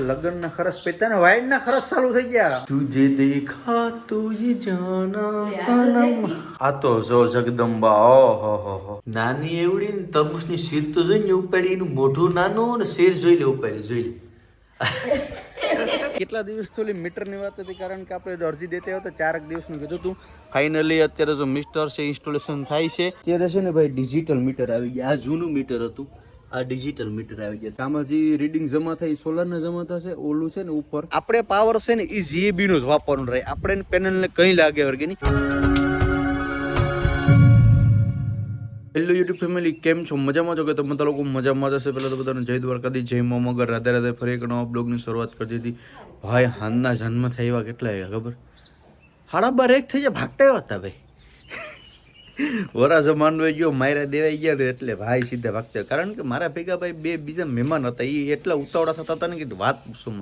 લગ્ન ના ખરસ પેતા ને વાઇડ ના ખરસ ચાલુ થઈ ગયા. તુજે દેખા તો જાના સનમ. આ તો જો જગદંબા ઓહો હો હો નાની એવડી ને તરબૂચની શીર તો જોઈને ઉપાડી એનું મોઢું નાનું ને શીર જોઈ લે ઉપાડી જોઈ લે. કેટલા દિવસ તો મીટરની વાત હતી કારણ કે આપણે અરજી દેતા હતા ચારક દિવસનું કીધું હતું ફાઇનલી અત્યારે જો મિસ્ટર છે ઇન્સ્ટોલેશન થાય છે. અત્યારે છે ને ભાઈ ડિજિટલ મીટર આવી ગયા આ જૂનું મીટર હતું. આ ડિજિટલ મીટર આવી ગયા. આમાં જે રીડિંગ જમા થાય સોલર ને જમા થશે ઓલું છે ને ઉપર. આપણે પાવર છે ને એ જીએબી નો જ વાપરવાનું રહે. આપણે પેનલ ને કઈ લાગે વર્ગે નહીં. હેલો યુટ્યુબ ફેમિલી કેમ છો? મજામાં છો કે તમે બધા લોકો? મજામાં જશે પહેલાં તો બધાને જય દ્વારકાથી જય મગર. રાધે રાધે ફરી એક નવા બ્લોગની શરૂઆત કરી દીધી. ભાઈ હાનના જન્મ થયા કેટલા આવ્યા ખબર? હાડા બાર એક થઈ જાય ભાગતા આવ્યા હતા ભાઈ. વરાજો માનવે ગયો માયરા દેવાઈ ગયા ને એટલે ભાઈ સીધા ભાગતા. કારણ કે મારા ભેગા ભાઈ બે બીજા મહેમાન હતા એ એટલા ઉતાવળા થતા હતા ને કે વાત પૂછું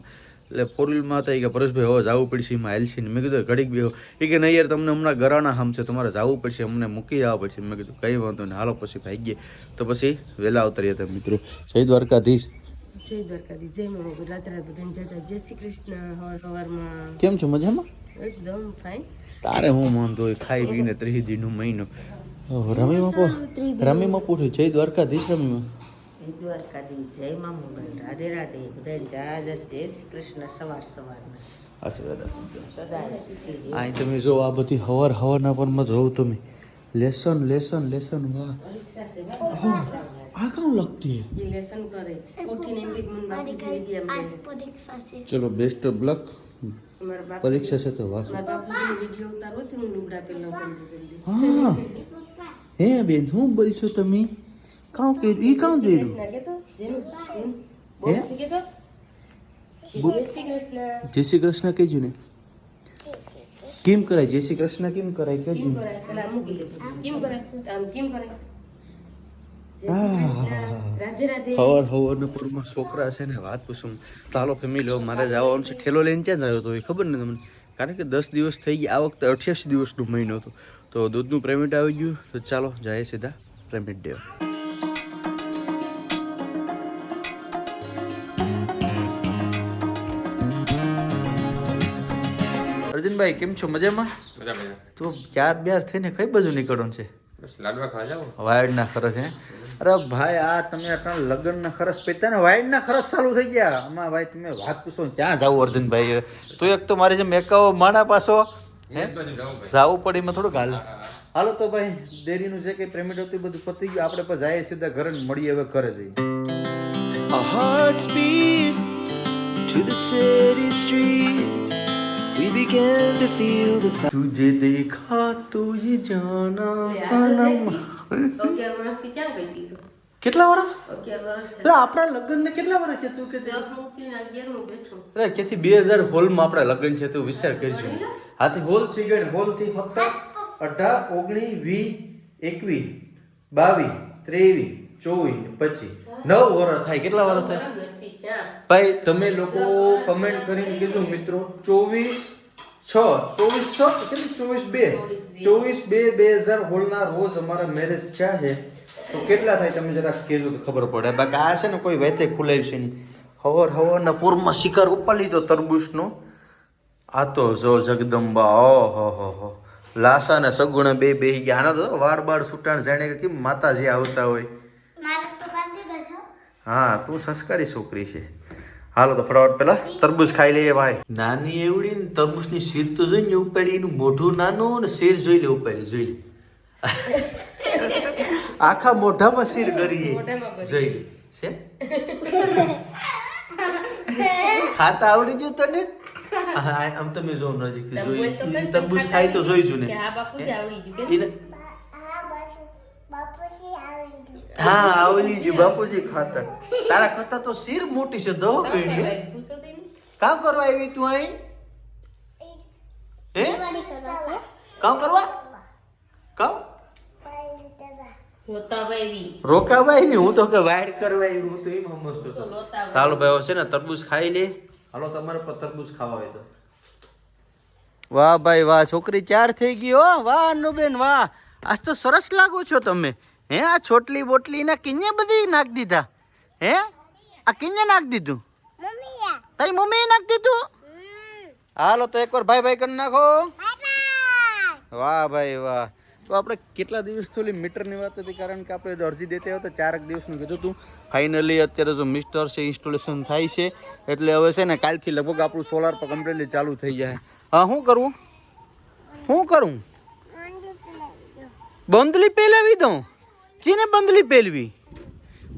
એટલે ફોર વ્હીલમાં હતા કે પરેશભાઈ હવે જવું પડશે એમાં એલસી મેં કીધું ઘડીક બેહો. એ કે નહીં યાર તમને હમણાં ગરાણા હામ છે તમારે જવું પડશે અમને મૂકી જવા પડશે મેં કીધું કંઈ વાંધો નહીં. હાલો પછી ભાઈ ગયે તો પછી વહેલા ઉતર્યા હતા મિત્રો. જય દ્વારકાધીશ. જય દ્વારકાધીશ. જય મા મોગલ રાત રાત બધાને જતા જય શ્રી કૃષ્ણ. હવાર હવારમાં કેમ છો મજામાં? એકદમ ફાઇન તારે હું વાંધો હોય? ખાઈ પીને ત્રીસ દિનનો મહિનો. રમી રમીમાં રમી પૂછ્યું જય દ્વારકાધીશ રમીમાં? અહીં તમે જો આ બધી હવાર હવારના મત જોઉં તમે. લેસન લેસન લેસન વાહ. આ કામ લગતી હે? લેસન કરે. ઉઠીને એમ કે મને ચલો બેસ્ટ ઓફ લક પરીક્ષા છે તો હું હા. હે બેન હું બોલશો તમે કાં કર્યું ઈ કાં કર્યું? હે? બોલ જય શ્રી કૃષ્ણ. કહેજું ને. કેમ કરાય? જય શ્રી કૃષ્ણ કેમ કરાય? કહેજો કેમ કરાય? કેમ કરાય? આમ કેમ કરાય જય. શ્રી કૃષ્ણ રાધે રાધે. હવાર હવારના પૂરમાં છોકરા છે ને વાત પૂછું. તાલો ફેમિલી મારે જવાનું છે. ઠેલો લઈને ક્યાં જાય તો એ ખબર ને તમને કારણ કે દસ દિવસ થઈ ગયા આ વખતે અઠ્યાસી દિવસનો મહિનો હતો. તો દૂધનું પેમેન્ટ આવી ગયું. તો ચાલો જાય સીધા પેમેન્ટ દેવા અર્જુનભાઈ કેમ છો? મજામાં? મજા મજા તો ચાર બ્યાર થઈને કઈ બાજુ નીકળવાનું છે? બસ લાડવા ખાવા જાવ વાયડ ના ખરો હે અરે ભાઈ આ તમે આટલા લગ્નના ખરસ પેતા ને વાયડ ખર્ચ ખરસ ચાલુ થઈ ગયા. આમાં ભાઈ તમે વાત પૂછો ક્યાં જાવ અર્જુનભાઈ તો એક તો મારે જે મેકાવો માણા પાછો જાવું પડે એમાં થોડુંક હાલ. હાલો તો ભાઈ દેરીનું જે કે પેમેન્ટ હતું બધું પતી ગયું. આપણે પણ જાય સીધા ઘરે મળીએ હવે ઘરે જઈએ A heart speed to the city streets. We began to feel the fire. તુજે દેખા તો યે જાના કેટલા વર્ષ? એટલે આપણા લગ્ન ને કેટલા વર્ષ છે તું કે અરે ક્યાંથી બે હજાર હોલમાં આપણા લગ્ન છે તું વિચાર કરજો. હાથી હોલ થઈ ગયો ને હોલથી સત્તર અઢાર ઓગણીસ વીસ એકવીસ બાવીસ ત્રેવીસ ચોવીસ પચીસ. નવ વર્ષ થાય. કેટલા વર્ષ થાય? ભાઈ તમે લોકો કમેન્ટ કરીને કીધું મિત્રો. ચોવીસ છ ચોવીસ છ કેટલી ચોવીસ બે? ચોવીસ બે. બે હજાર હોલના રોજ અમારા મેરેજ થયા છે. તો કેટલા થાય તમે જરાક કહેજો તો ખબર પડે. બાકી આ છે ને કોઈ વહેતે ખુલાય છે નહીં. હવર હવરના પૂરમાં શિકાર ઉપર લીધો તરબૂચનો. આ તો જો જગદંબા ઓ હો હો લાસા ને સગુણ બે બે ગયા. આના તો વાળ બાળ છૂટાણ જાણે કે કેમ માતાજી આવતા હોય. હા તું સંસ્કારી છોકરી છે. હાલો તો ફટાફટ પેલા તરબૂચ ખાઈ લઈએ ભાઈ. નાની એવડી ને તરબૂચની શીર તો જોઈને ઉપાડી એનું મોઢું નાનું ને શીર જોઈ લે ઉપાડી જોઈ લે. આખા મોઢામાં શીર કરીએ. જોઈ છે? ખાતા આવડી ગયું તને? હા, આમ તમે જો નજીક તમે જોઈ. તરબૂચ ખાઈ તો જોઈશું ને. આ બાપુજી આવડી ગયું એને હા આવલી જ બાપુજી ખાતર. તારા કરતા તો શીર મોટી છે દો કઈ. કામ કરવા આવી તું અહીં? હે? કામ કરવા? કામ? રોકાભાઈ ને હું તો કે વાઈડ કરવા હું તો એમ સમજતો હતો. લોતા ભાઈ હવે છે ને તરબૂચ ખાઈ લે. હાલો તમારે પર તરબૂચ ખાવા હોય તો. વાહ ભાઈ વાહ છોકરી ચાર થઈ ગઈ હો. વાહ અનુબેન વાહ. આજ તો સરસ લાગો છો તમે. હે આ છોટલી બોટલી ના કિન્ને બધી નાખ દીધા? હે? આ કિન્ને નાખ દીધું? તારી મમ્મી નાખ દીધું? હાલો તો એકવાર ભાઈ ભાઈ કરી નાખો. વાહ ભાઈ વાહ. તો આપણે કેટલા દિવસ થોડી મીટરની વાત હતી? કારણ કે આપણે અરજી દેતા હતા ચારક દિવસનું કીધું હતું. ફાઇનલી અત્યારે જો મિસ્ટર છે ઇન્સ્ટોલેશન થાય છે. એટલે હવે છે ને કાલથી લગભગ આપણું સોલાર પર કમ્પ્લીટલી ચાલુ થઈ જાય. હા શું કરવું શું કરું? બંધલી પહેલાવી દઉં? ચીને બંગલી પહેરવી?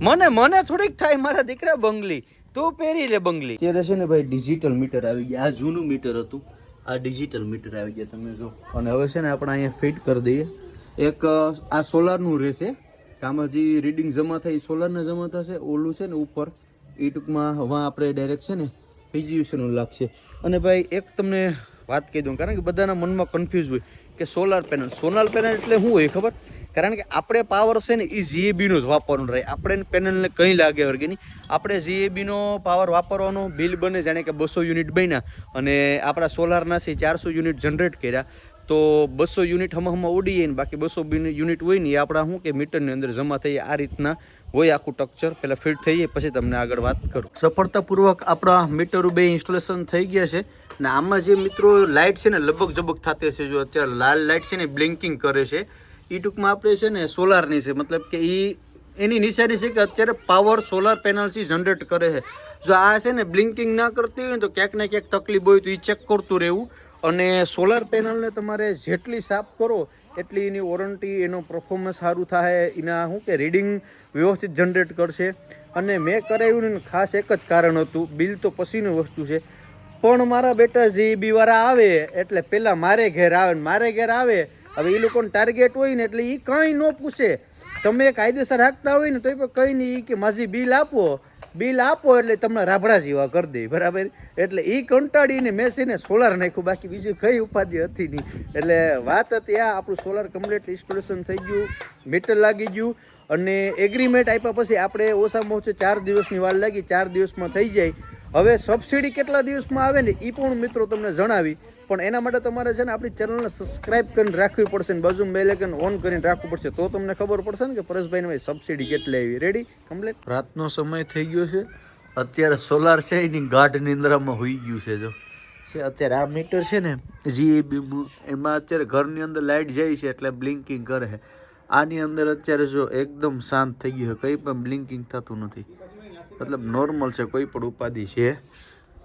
મને મને થોડીક થાય મારા દીકરા બંગલી. તું પહેરી લે બંગલી. અત્યારે છે ને ભાઈ ડિજિટલ મીટર આવી ગયા. આ જૂનું મીટર હતું. આ ડિજિટલ મીટર આવી ગયા તમે જો. અને હવે છે ને આપણે અહીંયા ફિટ કરી દઈએ. એક આ સોલારનું રહેશે. કામાં જે રીડિંગ જમા થાય એ સોલારને જમા થશે. ઓલું છે ને ઉપર. એ ટૂંકમાં હવા આપણે ડાયરેક્ટ છે ને પીજીયુસીનું લાગશે. અને ભાઈ એક તમને વાત કહી દઉં. કારણ કે બધાના મનમાં કન્ફ્યુઝ હોય. કે સોલાર પેનલ સોલાર પેનલ એટલે શું હોય ખબર? કારણ કે આપણે પાવર છે ને એ જીએબીનો જ વાપરવાનું રહે. આપણે પેનલને કંઈ લાગે વર્ગે નહીં. આપણે જીએબીનો પાવર વાપરવાનો બિલ બને જાણે કે બસો યુનિટ બન્યા અને આપણા સોલારના છે ચારસો યુનિટ જનરેટ કર્યા. તો બસો યુનિટ હમ હમ ઉડી જાય ને બાકી બસો યુનિટ હોય ને એ આપણા શું કે મીટરની અંદર જમા થઈ આ રીતના હોય આખું ટક્ચર પહેલાં ફિટ થઈ જાય પછી તમને આગળ વાત કરું. સફળતાપૂર્વક આપણા મીટર બે ઇન્સ્ટોલેશન થઈ ગયા છે. ને આમાં જે મિત્રો લાઇટ છે ને લબક જબક થતી હશે જો અત્યારે લાલ લાઇટ છે ને બ્લિંકિંગ કરે છે. એ ટૂંકમાં આપણે છે ને સોલારની છે, મતલબ કે એ એની નિશાની છે કે અત્યારે પાવર સોલાર પેનલથી જનરેટ કરે છે. જો આ છે ને બ્લિંકિંગ ના કરતી હોય ને તો ક્યાંક ને ક્યાંક તકલીફ હોય તો એ ચેક કરતું રહેવું. અને સોલાર પેનલને તમારે જેટલી સાફ કરો, એટલી એની વોરંટી એનો પરફોર્મન્સ સારું થાય, એના શું કે રીડિંગ વ્યવસ્થિત જનરેટ કરશે. અને મેં કરાવ્યું ખાસ એક જ કારણ હતું, બિલ તો પછીની વસ્તુ છે. પણ મારા બેટા જે વાળા આવે, એટલે પેલા મારે ઘેર આવે ને મારે ઘેર આવે. હવે એ લોકોને ટાર્ગેટ હોય ને એટલે એ કંઈ ન પૂછે. તમે કાયદેસર રાખતા હોય ને તો પણ કંઈ નહીં કે માજી બિલ આપો. બિલ આપો એટલે તમને રાભડા જેવા કરી દે, બરાબર? એટલે એ કંટાળીને મેસીને સોલાર નાખ્યું, બાકી બીજું કઈ ઉપાધિ હતી નહીં. એટલે વાત હતી આ, આપણું સોલાર કમ્પ્લીટ ઇન્સ્ટોલેશન થઈ ગયું મીટર લાગી ગયું. અને એગ્રીમેન્ટ આપ્યા પછી આપણે ઓછામાં ઓછું ચાર દિવસની વાર લાગી ચાર દિવસમાં થઈ જાય. હવે સબસિડી કેટલા દિવસમાં આવે ને એ પણ મિત્રો તમને જણાવી. પણ એના માટે તમારે છે ને આપણી ચેનલને સબસ્ક્રાઇબ કરીને રાખવી પડશે ને બાજુ બેલેકન આઇકન ઓન કરીને રાખવું પડશે. તો તમને ખબર પડશે ને કે પરેશભાઈને ભાઈ સબસિડી કેટલી આવી. રેડી કમ્પ્લીટ રાતનો સમય થઈ ગયો છે. અત્યારે સોલાર છે એની ગાઢ નિંદ્રામાં હોઈ ગયું છે જો. છે અત્યારે આ મીટર છે ને જીએબી એમાં અત્યારે ઘરની અંદર લાઇટ જાય છે એટલે બ્લિંકિંગ કરે છે. આની અંદર અત્યારે જો એકદમ શાંત થઈ ગયું કંઈ પણ બ્લિંકિંગ થતું નથી. મતલબ નોર્મલ છે, કોઈ પણ ઉપાધિ છે.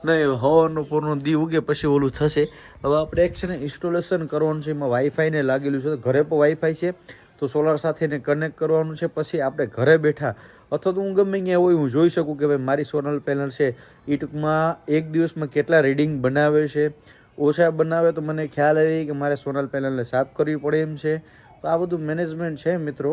નહીં હવાનું પૂરનું દી ઉગે પછી ઓલું થશે. હવે આપણે એક છે ને ઇન્સ્ટોલેશન કરવાનું છે. એમાં વાઈફાઈને લાગેલું છે. ઘરે પણ વાઈફાઈ છે. તો સોલાર સાથે એને કનેક્ટ કરવાનું છે. પછી આપણે ઘરે બેઠા, અથવા તો હું ગમે ત્યાં હોય, હું જોઈ શકું કે ભાઈ મારી સોલર પેનલ છે. એ ટૂંકમાં એક દિવસમાં કેટલા રીડિંગ બનાવે છે. ઓછા બનાવે તો મને ખ્યાલ આવી કે મારે સોનલ પેનલને સાફ કરવી પડે એમ છે. તો આ બધું મેનેજમેન્ટ છે મિત્રો.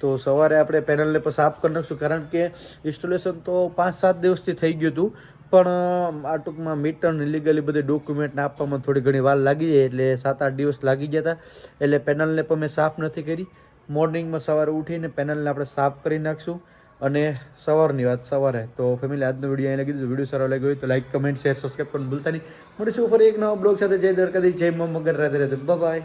તો સવારે આપણે પેનલને પણ સાફ કરી નાખશું. કારણ કે ઇન્સ્ટોલેશન તો પાંચ સાત દિવસથી થઈ ગયું હતું. પણ આ ટૂંકમાં મીટર ઇલીગલી બધી ડોક્યુમેન્ટને આપવામાં થોડી ઘણી વાર લાગી જાય એટલે સાત આઠ દિવસ લાગી ગયા હતા. એટલે પેનલને પણ મેં સાફ નથી કરી. મોર્નિંગમાં સવારે ઉઠીને પેનલને આપણે સાફ કરી નાખશું. અને સવારની વાત સવારે. તો ફેમિલી આજનો વીડિયો અહીં લગી દીધું. વીડિયો સારો લાગ્યો હોય તો લાઇક કમેન્ટ શેર સબસ્ક્રાઈબ પણ ભૂલતા નહીં. મળીશું ફરી એક નવા બ્લોગ સાથે. જય દરકાદી જય મગર રાધે રાધે. બાય